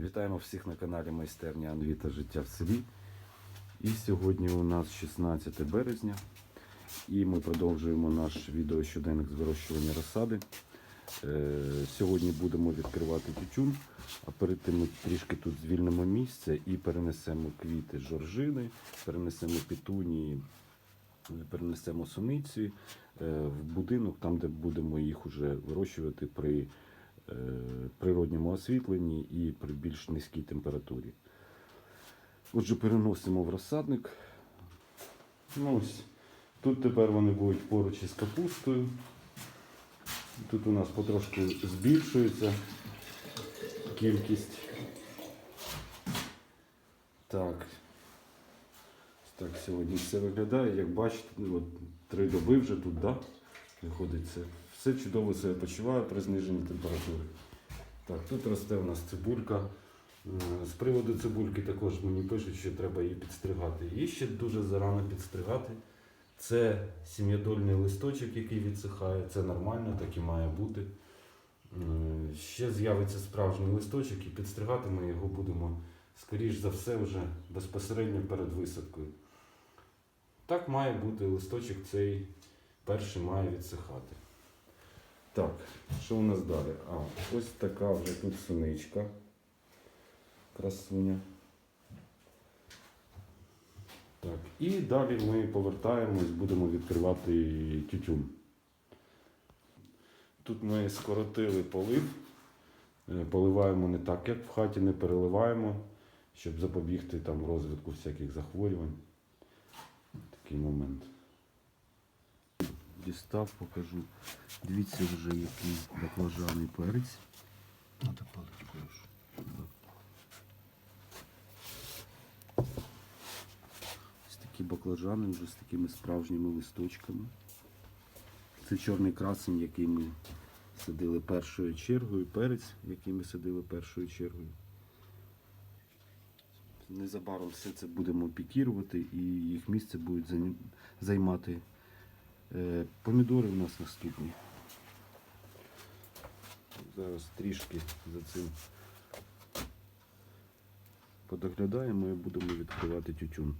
Вітаємо всіх на каналі Майстерня Анвіта Життя в селі. І сьогодні у нас 16 березня. І ми продовжуємо наш відеощоденник з вирощування розсади. Е, Сьогодні будемо відкривати тютюн, а перед тим ми трішки тут звільнимо місце і перенесемо квіти жоржини, перенесемо петунії, е, перенесемо суниці е, в будинок, там, де будемо їх уже вирощувати при природньому освітленні і при більш низькій температурі. Отже, переносимо в розсадник. Ну, ось. Тут тепер вони будуть поруч із капустою. Тут у нас потрошку збільшується кількість. Так. Так сьогодні все виглядає. Як бачите, ну, от, три доби вже тут, да? Виходить це. Все чудово себе почуває при зниженні температури. Так, тут росте у нас цибулька. Е, З приводу цибульки також мені пишуть, що треба її підстригати. Її ще дуже зарано підстригати. Це сім'ядольний листочок, який відсихає. Це нормально, так і має бути. Е, Ще з'явиться справжній листочок і підстригати ми його будемо, скоріш за все, вже безпосередньо перед висадкою. Так має бути листочок цей перший має відсихати. Так, що у нас далі? А, ось така вже тут суничка. Красуня. Так, і далі ми повертаємось, будемо відкривати тютюн. Тут ми скоротили полив. Е, Поливаємо не так, як в хаті, не переливаємо, щоб запобігти там розвитку всяких захворювань. Такий момент. Дістав, покажу. Дивіться вже, який баклажаний перець. Надо полоть Ось такі баклажани вже з такими справжніми листочками. Це чорний красень, який ми садили першою чергою, перець, який ми садили першою чергою. Незабаром все це будемо пікірувати і їх місце будуть займати помідори у нас наступні. Зараз трішки за цим подоглядаємо і будемо відкривати тютюн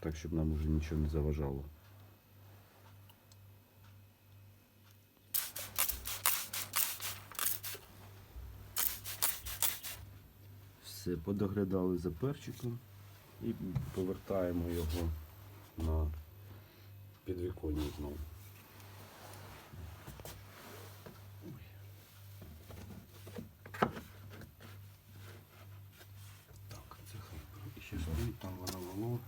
так, щоб нам уже нічого не заважало. Все, подоглядали за перчиком і повертаємо його на підвіконня знову. Так, це хай ще стоїть, там вона волога.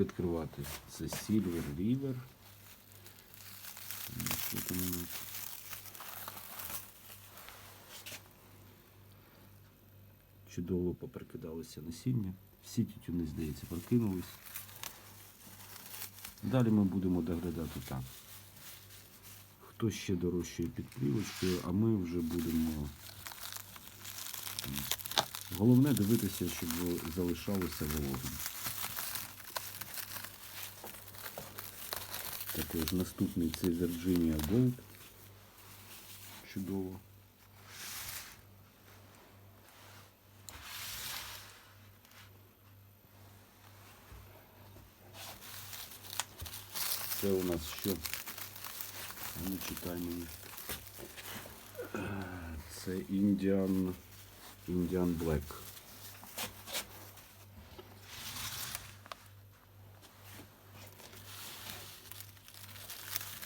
Відкривати це Silver River. Що там у нас? Чудово поприкидалися насіння. Всі тютюни, здається, прокинулись. Далі ми будемо доглядати так. Хто ще дорожчає під плівочкою, а ми вже будемо. Головне дивитися, щоб залишалося вологим. Також наступний це Virginia Gold. Чудово. Це у нас що? А Ну, читай мені. Це Indian, Indian Black.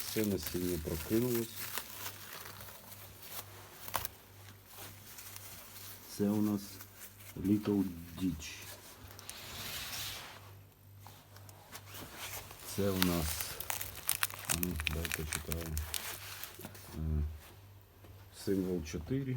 Все насіння прокинулось. Це у нас Little Ditch. Це у нас, ну, дай почитаю. Е, Символ 4.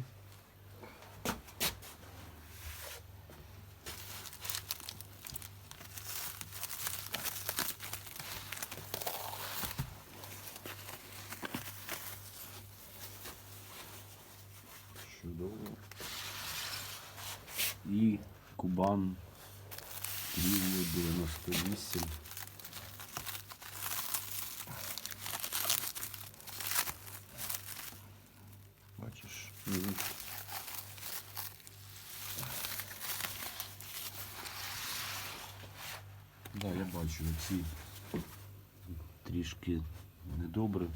Чудово. І Кубан Київ 98. Мгм. Да, я бачу ці трішки недобре.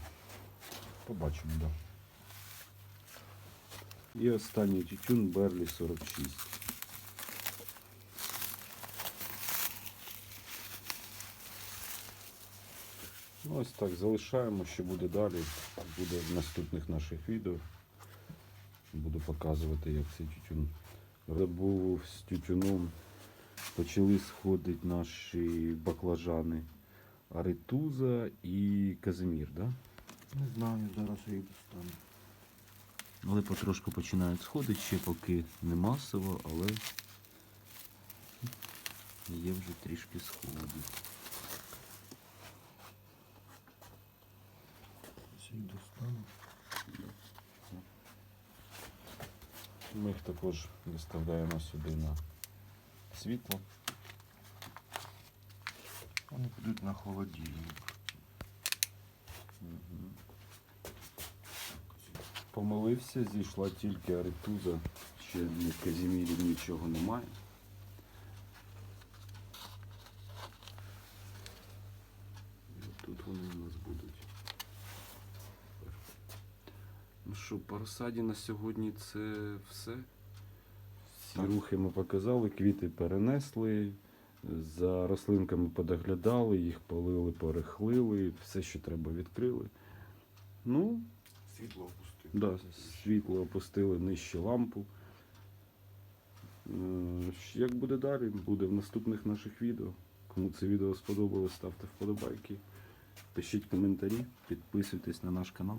Побачимо, так. Да. І останній тютюн Берлі 46. Ну, ось так залишаємо, що буде далі. Буде в наступних наших відео. Буду показувати, як цей тютюн був з тютюном. Почали сходити наші баклажани Аритуза і Казимір, да? Не знаю, зараз я їх достану. Але потрошку починають сходити, ще поки не масово, але є вже трішки сходів. Достану. Ми їх також виставляємо сюди на світло. Вони підуть на холодильник. Помилився, зійшла тільки аритуза, ще в Казімірі нічого немає. І тут вони у нас будуть. Ну що, по розсаді на сьогодні це все. Всі Так. рухи ми показали, квіти перенесли, за рослинками подоглядали, їх полили, порихлили, все, що треба, відкрили. Ну, Світло опустив. Да, світло опустили нижче лампу. Е, Як буде далі, буде в наступних наших відео. Кому це відео сподобалось, ставте вподобайки, пишіть коментарі, підписуйтесь на наш канал.